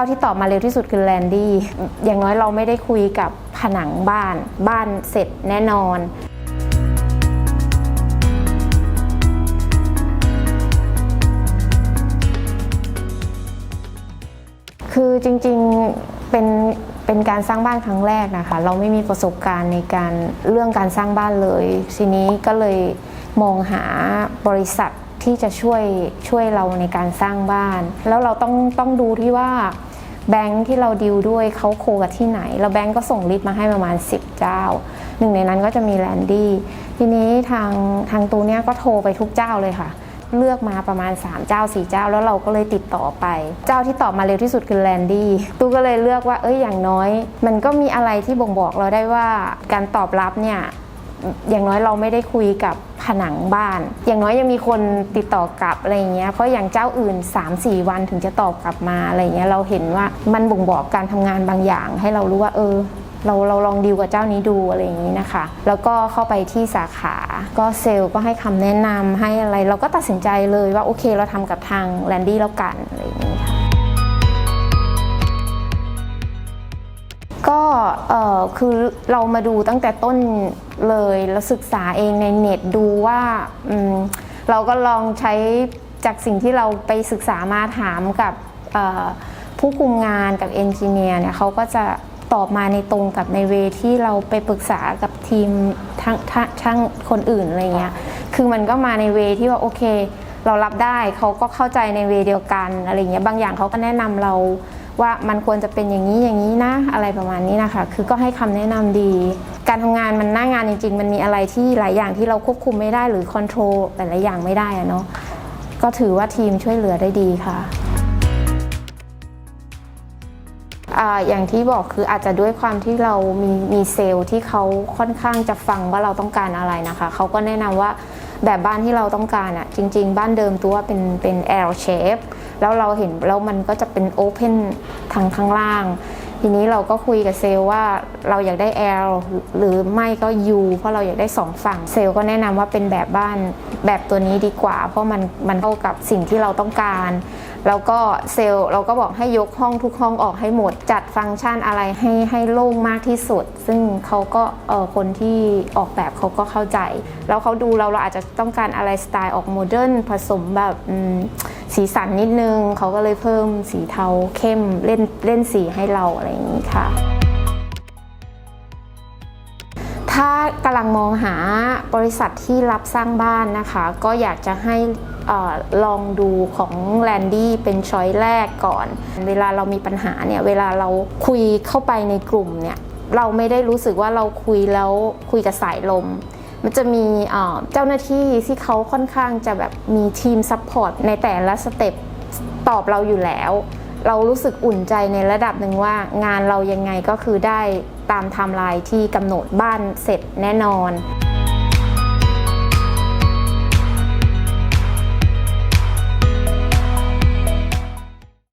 าที่ตอบมาเร็วที่สุดคือแลนดี้อย่างน้อยเราไม่ได้คุยกับผนังบ้าน บ้านเสร็จแน่นอนคือจริงๆ เป็นเป็นการสร้างบ้านครั้งแรกนะคะ เราไม่มีประสบการณ์ในการเรื่องการสร้างบ้านเลย ทีนี้ก็เลยมองหาบริษัทที่จะช่วยช่วยเราในการสร้างบ้าน แล้วเราต้องต้องดูที่ว่า แบงค์ที่เราดิวด้วยเขาโคกับที่ไหน แล้วแบงค์ก็ส่งลิสต์มาให้ประมาณ 10 เจ้า หนึ่งในนั้นก็จะมีแลนดี้ทีนี้ทางทางตูเนี้ยก็โทรไปทุกเจ้าเลยค่ะ เลือกมาประมาณ 3 เจ้า 4 เจ้า แล้วเราก็เลยติดต่อไป เจ้าที่ตอบมาเร็วที่สุดคือแลนดี้ตูก็เลยเลือกว่าเอ้ยอย่างน้อย มันก็มีอะไรที่บ่งบอกเราได้ว่าการตอบรับเนี่ยอย่างน้อยเราไม่ได้คุยกับ นังบ้าน อย่างน้อยยังมีคนติดต่อกลับอะไรเงี้ยเพราะอย่างเจ้าอื่น 3-4 วันถึงจะตอบกลับมาอะไรเงี้ยเราเห็นว่ามันบ่งบอกการทำงานบางอย่าง ให้เรารู้ว่าเออเราเราลองดีลกับเจ้านี้ดูอะไรอย่างนี้นะคะ แล้วก็เข้าไปที่สาขา ก็เซลล์ก็ให้คำแนะนำให้อะไร เราก็ตัดสินใจเลยว่าโอเคเราทำกับทางแลนดี้แล้วกันอะไร ก็เออคือเรามาดูตั้งแต่ต้นเลยแล้วศึกษาเองในเน็ตดูว่าเราก็ลองใช้จากสิ่งที่เราไปศึกษามาถามกับผู้คุมงานกับเอนจิเนียร์เนี่ยเขาก็จะตอบมาในตรงกับในเวที่เราไปปรึกษากับทีมทั้งทั้งคนอื่นอะไรเงี้ย คือมันก็มาในเวที่ว่าโอเค เรารับได้เขาก็เข้าใจในเวเดียวกันอะไรเงี้ย บางอย่างเขาก็แนะนำเรา ว่ามันควรจะเป็นอย่างนี้อย่างนี้นะอะไรประมาณนี้นะคะ คือก็ให้คำแนะนำดี การทำงานมันหน้างานจริง ๆ มันมีอะไรที่หลายอย่างที่เราควบคุมไม่ได้หรือคอนโทรลแต่ละอย่างไม่ได้อะเนาะก็ถือว่าทีมช่วยเหลือได้ดีค่ะอย่างที่บอกคืออาจจะด้วยความที่เรามีมีเซลล์ที่เขาค่อนข้างจะฟังว่าเราต้องการอะไรนะคะ เขาก็แนะนำว่า แบบบ้านที่เราต้องการอะ่ะจริง ๆ บ้านเดิมตัวเป็นเป็น L shape แล้วเราเห็นแล้วมันก็จะเป็น Open ทางข้างล่าง ทีนี้เราก็คุยกับเซลว่าเราอยากได้ L หรือไม่ก็ U เพราะเราอยากได้สองฝั่งเซลก็แนะนำว่าเป็นแบบบ้าน แบบตัวนี้ดีกว่า เพราะมันมันเข้ากับสิ่งที่เราต้องการ แล้วก็เซลล์เราก็บอกให้ยกห้องทุกห้องออกให้หมด จัดฟังก์ชันอะไรให้ให้โล่งมากที่สุด ซึ่งเขาก็เออคนที่ออกแบบเขาก็เข้าใจ แล้วเขาดูเราเราอาจจะต้องการอะไรสไตล์ออกโมเดิร์นผสมแบบสีสันนิดนึงเขาก็เลยเพิ่มสีเทาเข้มเล่นเล่นสีให้เราอะไรอย่างนี้ค่ะ ถ้ากำลังมองหาบริษัทที่รับสร้างบ้านนะคะ ก็อยากจะให้อลองดูของแลนดี้เป็นช้อยแรกก่อน เวลาเรามีปัญหาเนี่ยเวลาเราคุยเข้าไปในกลุ่มเนี่ยเราไม่ได้รู้สึกว่าเราคุยแล้วคุยกับสายลม มันจะมีเจ้าหน้าที่ที่เขาค่อนข้างจะแบบมีทีมซัพพอร์ตในแต่ละสเต็ปตอบเราอยู่แล้ว เรารู้สึกอุ่นใจในระดับหนึ่งว่างานเรายังไงก็คือได้ ตามไทม์ไลน์ที่กำหนดบ้านเสร็จแน่นอน